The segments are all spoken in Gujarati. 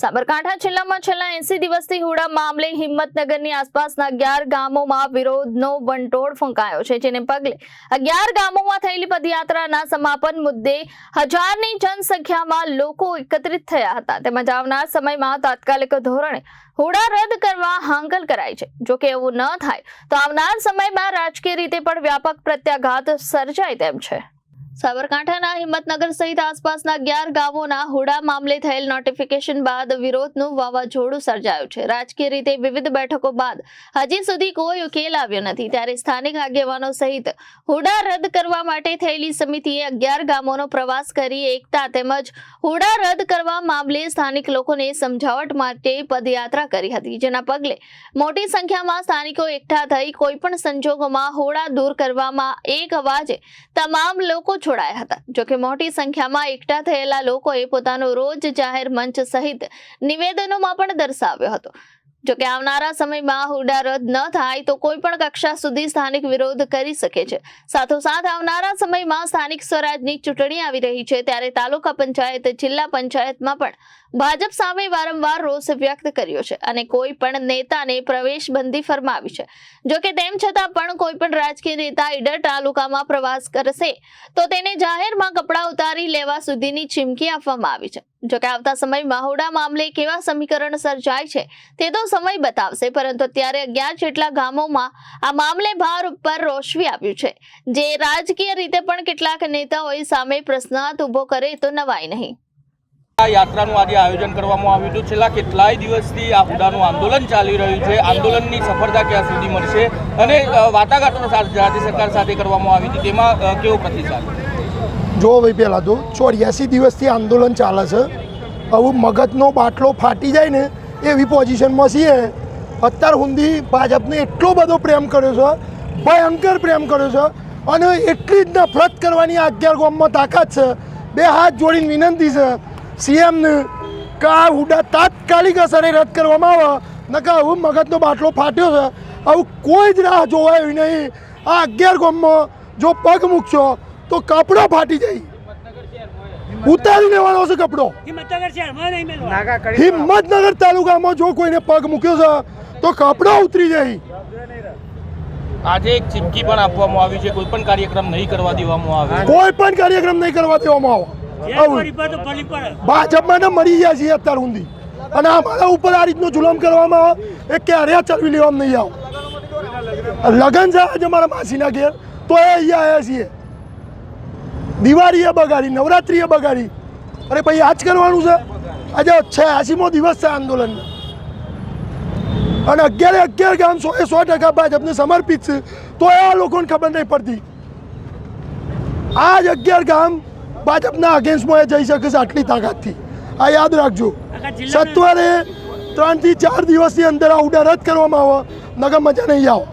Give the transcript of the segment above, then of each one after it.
સાબરકાંઠા જિલ્લામાં છેલ્લા એસી દિવસથી હુડા મામલે હિંમતનગરની આસપાસના અગિયાર ગામોમાં વિરોધનો વંટોળ ફૂંકાયો છે, જેને પગલે અગિયાર ગામોમાં થયેલી પદયાત્રાના સમાપન મુદ્દે હજારની જનસંખ્યામાં લોકો એકત્રિત થયા હતા. તેમજ આવનાર સમયમાં તાત્કાલિક ધોરણે હુડા રદ કરવા હાંકલ કરાઈ છે. જો કે એવું ન થાય, તો આવનાર સમયમાં રાજકીય રીતે પણ વ્યાપક પ્રત્યાઘાત સર્જાય તેમ છે. સાબરકાંઠાના હિંમતનગર સહિત આસપાસના અગિયાર ગામોના હુડા મામલે થયેલ નોટિફિકેશન બાદ વિરોધનું વાવાઝોડું સર્જાયું છે. રાજકીય રીતે વિવિધ બેઠકો બાદ હજી સુધી કોઈ ઉકેલ આવ્યો નથી. ત્યારે સ્થાનિક આગેવાનો સહિત હુડા રદ કરવા માટે થયેલી સમિતિએ અગિયાર ગામોનો પ્રવાસ કરી એકતા તેમજ હુડા રદ કરવા મામલે સ્થાનિક લોકોને સમજાવટ માટે પદયાત્રા કરી હતી. જેના પગલે મોટી સંખ્યામાં સ્થાનિકો એકઠા થઈ કોઈપણ સંજોગોમાં હોડા દૂર કરવામાં એક અવાજે તમામ લોકો છોડાયા હતા. જોકે મોટી સંખ્યામાં એકઠા થયેલા લોકોએ પોતાનો રોજ જાહેર મંચ સહિત નિવેદનોમાં પણ દર્શાવ્યો હતો. જોકે આવનારા સમયમાં હુડા રદ ન થાય તો કોઈ પણ કક્ષા સુધી સ્થાનિક વિરોધ કરી શકે છે. સાથોસાથ આવનારા સમયમાં સ્થાનિક સ્વરાજની ચૂંટણી આવી રહી છે ત્યારે તાલુકા પંચાયત, જિલ્લા પંચાયતમાં પણ ભાજપ સામે વારંવાર રોષ વ્યક્ત કર્યો છે અને કોઈ પણ નેતાને પ્રવેશ બંધી ફરમાવી છે. જોકે તેમ છતાં પણ કોઈ પણ રાજકીય નેતા ઈડર તાલુકામાં પ્રવાસ કરશે તો તેને જાહેરમાં કપડાં ઉતારી લેવા સુધીની ચીમકી આપવામાં આવી છે. જોકે આવતા સમયમાં હોડા મામલે કેવા સમીકરણ સર્જાય છે તે તો સમય બતાવશે, પરંતુ અત્યારે અગિયાર જેટલા ગામોમાં આ મામલે ભાર ઉપર રોષવી આવ્યું છે. જે રાજકીય રીતે પણ કેટલાક નેતાઓએ સામે પ્રશ્નાર્થ ઊભો કરે તો નવાય નહીં. આ યાત્રાનું આજે આયોજન કરવામાં આવ્યું હતું. છેલ્લા કેટલાય દિવસથી આ હુડાનું આંદોલન ચાલી રહ્યું છે. આંદોલનની સફળતા ક્યાં સુધી મળશે અને વાટાઘાટો રાજ્ય સરકાર સાથે કરવામાં આવી હતી. તેમાં કેવો પ્રતિસાદ? જો ભાઈ પહેલાં તો. ચોર્યાસી દિવસથી આંદોલન ચાલે છે. આવું મગજનો બાટલો ફાટી જાય ને, એવી પોઝિશનમાં છીએ. અત્યાર સુધી ભાજપને એટલો બધો પ્રેમ કર્યો છે, ભયંકર પ્રેમ કર્યો છે અને એટલી જ નફરત કરવાની આ અગિયાર ગામમાં તાકાત છે. બે હાથ જોડીને વિનંતી છે, સીએમને કે આ હુડા તાત્કાલિક અસરે રદ કરવામાં આવે નકા હવે મગજનો બાટલો ફાટ્યો છે. આવું કોઈ જ રાહ જોવાય નહીં. આ અગિયાર ગામમાં જો પગ મૂકશો તો કપડો ફાટી જાય. ઉતારી લેવાનો છે કપડો. હિંમતનગર શહેરમાં નહીં મેળવા હિંમતનગર તાલુકામાં જો કોઈને પગ મૂક્યો છે તો કપડો ઉતરી જાય. આજે એક ચીમકી પણ આપવામાં આવી છે. કોઈ પણ કાર્યક્રમ નહીં કરવા દેવામાં આવે. કોઈ પણ કાર્યક્રમ નહીં કરવા દેવામાં આવે. ભાજપમાં મરી ગયા છીએ અત્યાર સુધી. અને અમારા ઉપર આ રીતનો જુલમ કરવામાં આવે એ ક્યારે ચલવી લેવામાં નહીં આવ. લગન છે આજે મારા માસીના ઘેર તો એ અહીંયા આવ્યા છીએ. દિવાળીએ બગાડી નવરાત્રિએ બગાડી. અરે ભાઈ આજ કરવાનું છે? આજે છ્યાસીમો દિવસ છે આંદોલન અને અગિયારે અગિયાર ગામ સો એ સો ટકા ભાજપને સમર્પિત છે. તો એ આ લોકોને ખબર નહીં પડતી. આ જ અગિયાર ગામ ભાજપના અગેન્સ્ટમાં એ જઈ શકે છે આટલી તાકાતથી. આ યાદ રાખજો. સત્વરે ત્રણથી ચાર દિવસની અંદર આ ઉડા રદ કરવામાં આવે નગર મજા નહીં આવે.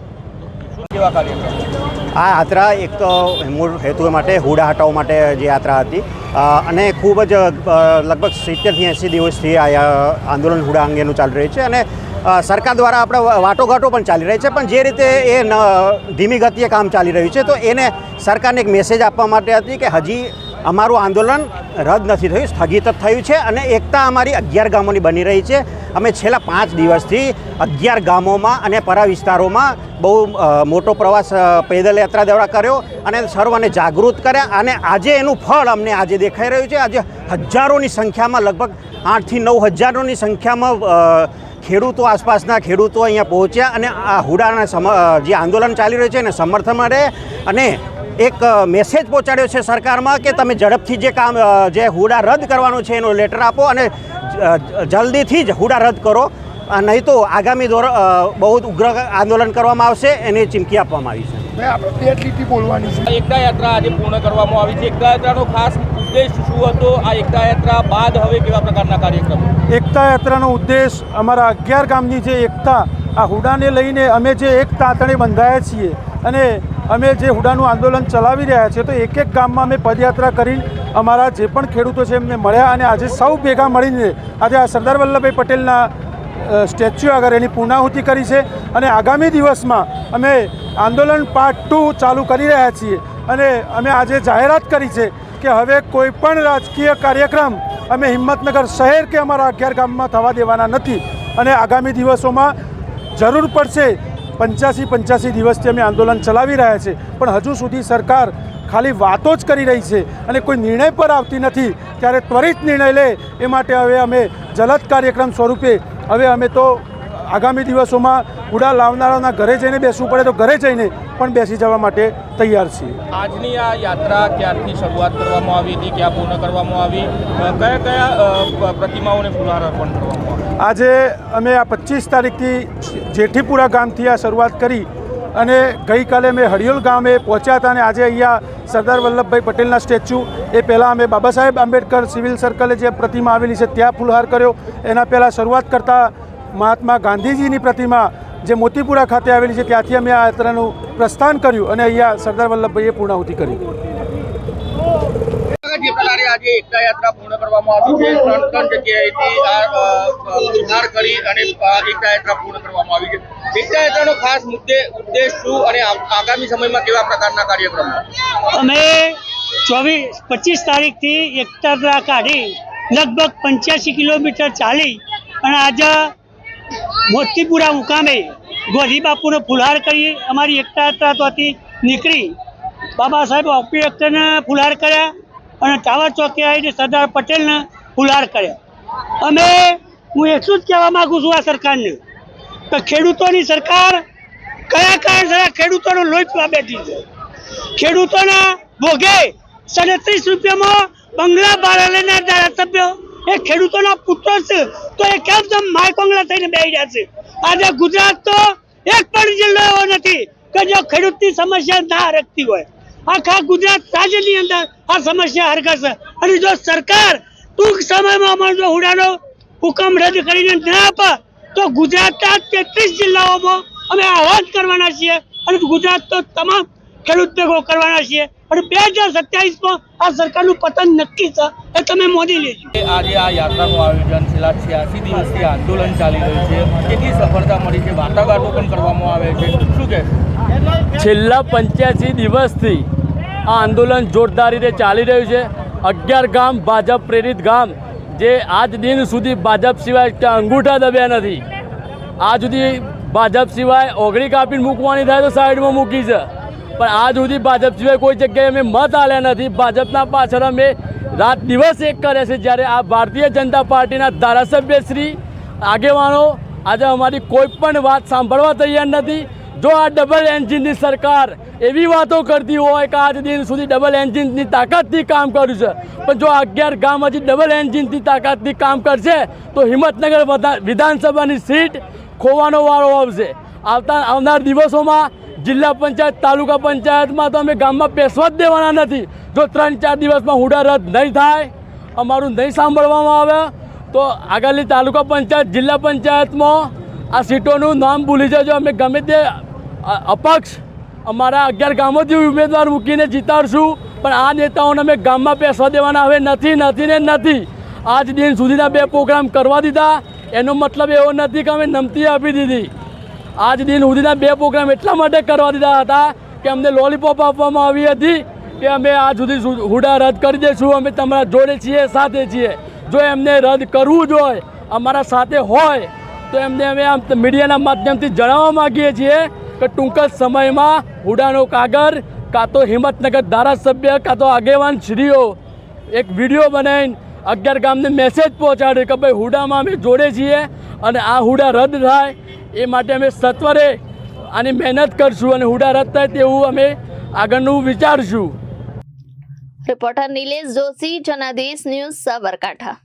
કેવા કાર્યક્રમ? આ યાત્રા એક તો મૂળ હેતુ માટે, હુડા હટાવવા માટે જે યાત્રા હતી. અને ખૂબ જ લગભગ સિત્તેરથી એંસી દિવસથી આ આંદોલન હુડા અંગેનું ચાલી રહ્યું છે. અને સરકાર દ્વારા આપણે વાટોઘાટો પણ ચાલી રહી છે, પણ જે રીતે એ ધીમી ગતિએ કામ ચાલી રહ્યું છે, તો એને સરકારને એક મેસેજ આપવા માટે હતી કે હજી અમારું આંદોલન રદ નથી થયું, સ્થગિત જ થયું છે અને એકતા અમારી અગિયાર ગામોની બની રહી છે. અમે છેલ્લા પાંચ દિવસથી અગિયાર ગામોમાં અને પરા વિસ્તારોમાં બહુ મોટો પ્રવાસ પેદલ યાત્રા દ્વારા કર્યો અને સર્વને જાગૃત કર્યા અને આજે એનું ફળ અમને આજે દેખાઈ રહ્યું છે. આજે હજારોની સંખ્યામાં, લગભગ આઠથી નવ હજારોની સંખ્યામાં ખેડૂતો આસપાસના ખેડૂતો અહીંયા પહોંચ્યા અને આ હુડાના જે આંદોલન ચાલી રહ્યું છે એને સમર્થન મળે અને એક મેસેજ પહોંચાડ્યો છે સરકારમાં કે તમે ઝડપથી જે કામ જે હુડા રદ કરવાનો છે એનો લેટર આપો અને જલ્દીથી જ હુડા રદ કરો. નહીં તો આગામી દોર બહુ ઉગ્ર આંદોલન કરવામાં આવશે એની ચીમકી આપવામાં આવી છે. બોલવાની છે. એકતા યાત્રા આજે પૂર્ણ કરવામાં આવી છે. એકતા યાત્રાનો ખાસ ઉદ્દેશ શું હતો? આ એકતા યાત્રા બાદ હવે કેવા પ્રકારના કાર્યક્રમો? એકતા યાત્રાનો ઉદ્દેશ અમારા અગિયાર ગામની જે એકતા આ હુડાને લઈને અમે જે એક તાંતણે બંધાયા છીએ અને અમે જે હુડાનું આંદોલન ચલાવી રહ્યા છીએ, તો એક એક ગામમાં અમે પદયાત્રા કરીને અમારા જે પણ ખેડૂતો છે એમને મળ્યા અને આજે સૌ ભેગા મળીને આજે આ સરદાર વલ્લભભાઈ પટેલના સ્ટેચ્યુ આગળ એની પૂર્ણાહુતિ કરી છે અને આગામી દિવસમાં અમે આંદોલન પાર્ટ ટુ ચાલુ કરી રહ્યા છીએ અને અમે આજે જાહેરાત કરી છે કે હવે કોઈ પણ રાજકીય કાર્યક્રમ અમે હિંમતનગર શહેર કે અમારા અગિયાર ગામમાં થવા દેવાના નથી અને આગામી દિવસોમાં જરૂર પડશે પંચ્યાસી પંચ્યાસી દિવસથી અમે આંદોલન ચલાવી રહ્યા છે પણ હજુ સુધી સરકાર ખાલી વાતો જ કરી રહી છે અને કોઈ નિર્ણય પર આવતી નથી. ત્યારે ત્વરિત નિર્ણય લે એ માટે હવે અમે જલદ કાર્યક્રમ સ્વરૂપે હવે અમે તો આગામી દિવસોમાં ઉડા લાવનારાના ઘરે જઈને બેસવું પડે તો ઘરે જઈને પણ બેસી જવા માટે તૈયાર છીએ. આજની આ યાત્રા ક્યારથી શરૂઆત કરવામાં આવી હતી? ક્યાં પૂર્ણ કરવામાં આવી? કયા કયા પ્રતિમાઓને ફુલહાર અર્પણ કરવામાં આજે અમે આ પચીસ તારીખથી જેઠીપુરા ગામથી આ શરૂઆત કરી અને ગઈકાલે અમે હળિયોલ ગામે પહોંચ્યા હતા અને આજે અહીંયા સરદાર વલ્લભભાઈ પટેલના સ્ટેચ્યુ એ પહેલાં અમે બાબા સાહેબ આંબેડકર સિવિલ સર્કલે જે પ્રતિમા આવેલી છે ત્યાં ફૂલહાર કર્યો. એના પહેલાં શરૂઆત કરતાં મહાત્મા ગાંધીજીની પ્રતિમા જે મોતીપુરા ખાતે આવેલી છે ત્યાંથી અમે આ યાત્રાનું પ્રસ્થાન કર્યું અને અહીંયા સરદાર વલ્લભભાઈએ પૂર્ણાહુતિ કરી. એકતા યાત્રા પૂર્ણ કરવામાં આવી છે. ત્રણ ત્રણ જગ્યાએથી પૂર્ણ કરવામાં એકતા ખાસ મુદ્દે ઉદ્દેશ શું અને આગામી સમયમાં કેવા પ્રકારના કાર્યક્રમો? અમે ચોવીસ, પચીસ તારીખથી એકતા કાઢી લગભગ પંચ્યાસી કિલોમીટર ચાલી અને આજે મોતીપુરા મુકામે ગોધી બાપુનો ફુલહાર કરી અમારી એકતા યાત્રા નીકળી. બાબા સાહેબ આંબેડકરને ફુલહાર કર્યા અને ટાવર ચોકે આવીને સરદાર પટેલને ફુલહાર કર્યા. અમે, હું એટલું જ કહેવા માગું છું આ સરકારને કે ખેડૂતોની સરકાર કયા કારણસર ખેડૂતોનો લોહી પીવા બેઠી છે? ખેડૂતોના ભોગે સાડત્રીસ રૂપિયામાં બંગલા લેનાર ધારાસભ્યો એ ખેડૂતોના પુત્રો છે. તો એ કેમ તેમ માય બંગલા થઈને બેસી રહ્યા છે? આજે ગુજરાત તો એક પણ જિલ્લો એવો નથી કે જો ખેડૂતની સમસ્યા ના હરકતી હોય. આખા ગુજરાત રાજ્યની અંદર આ સમસ્યા હરકાશે અને જો સરકાર ટૂંક સમયમાં અમારો જો હુડાનો હુકમ રદ કરીને ના આપે તો ગુજરાતના તેત્રીસ જિલ્લાઓમાં અમે આહવાન કરવાના છીએ અને ગુજરાત તો તમામ ખેડૂત ભેગો કરવાના છીએ. અને બે હજાર સત્યાવીસમાં આ સરકારનું પતન નક્કી છે એ તમે મોદી લેજો. આજે આ યાત્રાનું આયોજન છેલ્લા છ્યાસી દિવસથી આંદોલન ચાલી રહ્યું છે. કેટલી સફળતા મળી છે? વાટાઘાટો પણ કરવામાં આવે છે. શું કહે છેલ્લા પંચ્યાસી દિવસથી આ આંદોલન જોરદાર રીતે ચાલી રહ્યું છે. અગિયાર ગામ ભાજપ પ્રેરિત ગામ જે આજ દિન સુધી ભાજપ સિવાય અંગૂઠા દબ્યા નથી. આજ સુધી ભાજપ સિવાય ઓગળી કાપીને મૂકવાની થાય તો સાઈડમાં મૂકી છે. પણ આજ સુધી ભાજપ સિવાય કોઈ જગ્યાએ અમે મત આલ્યા નથી. ભાજપના પાછળ અમે રાત દિવસ એક કરે છે. જ્યારે આ ભારતીય જનતા પાર્ટીના ધારાસભ્ય શ્રી આગેવાનો આજે અમારી કોઈ પણ વાત સાંભળવા તૈયાર નથી. જો આ ડબલ એન્જિનની સરકાર એવી વાતો કરતી હોય કે આજ દિન સુધી ડબલ એન્જિનની તાકાતથી કામ કર્યું છે, પણ જો અગિયાર ગામ હજી ડબલ એન્જિનથી તાકાતથી કામ કરશે, તો હિંમતનગર વિધાનસભાની સીટ ખોવાનો વારો આવશે. આવતા, આવનાર દિવસોમાં જિલ્લા પંચાયત, તાલુકા પંચાયતમાં તો અમે ગામમાં બેસવા જ દેવાના નથી. જો ત્રણ, ચાર દિવસમાં હુડા રદ નહીં થાય, અમારું નહીં સાંભળવામાં આવે, તો આગળની તાલુકા પંચાયત, જિલ્લા પંચાયતમાં આ સીટોનું નામ ભૂલી જજો. અમે ગમે તે અપક્ષ, અમારા અગિયાર ગામોથી ઉમેદવાર મૂકીને જીતાડશું, પણ આ નેતાઓને અમે ગામમાં બેસવા દેવાના. હવે નથી નથી ને નથી. આજ દિન સુધીના બે પ્રોગ્રામ કરવા દીધા. એનો મતલબ એવો નથી કે અમે નમતી આપી દીધી. આજ દિન સુધીના બે પ્રોગ્રામ એટલા માટે કરવા દીધા હતા કે અમને લોલીપોપ આપવામાં આવી હતી કે અમે આજ સુધી હુડા રદ કરી દઈશું અમે તમારા જોડે છીએ, સાથે છીએ. જો એમને રદ કરવું જ હોય, અમારા સાથે હોય, તો એમને અમે આમ મીડિયાના માધ્યમથી જણાવવા માગીએ છીએ કે ટૂંક જ સમયમાં હુડાનો કાગળ કાં તો હિંમતનગર ધારાસભ્ય, કાં તો આગેવાન શ્રીઓ, એક વીડિયો બનાવીને અગિયાર ગામને મેસેજ પહોંચાડે કે ભાઈ, હુડામાં અમે જોડે છીએ અને આ હુડા રદ થાય, એ માટે અમે સત્વરે આની મહેનત કરશું અને હુડા રદ થાય તેવું અમે આગળનું વિચારશું. Reporter Nilesh Joshi, Janadesh news Sabarkantha.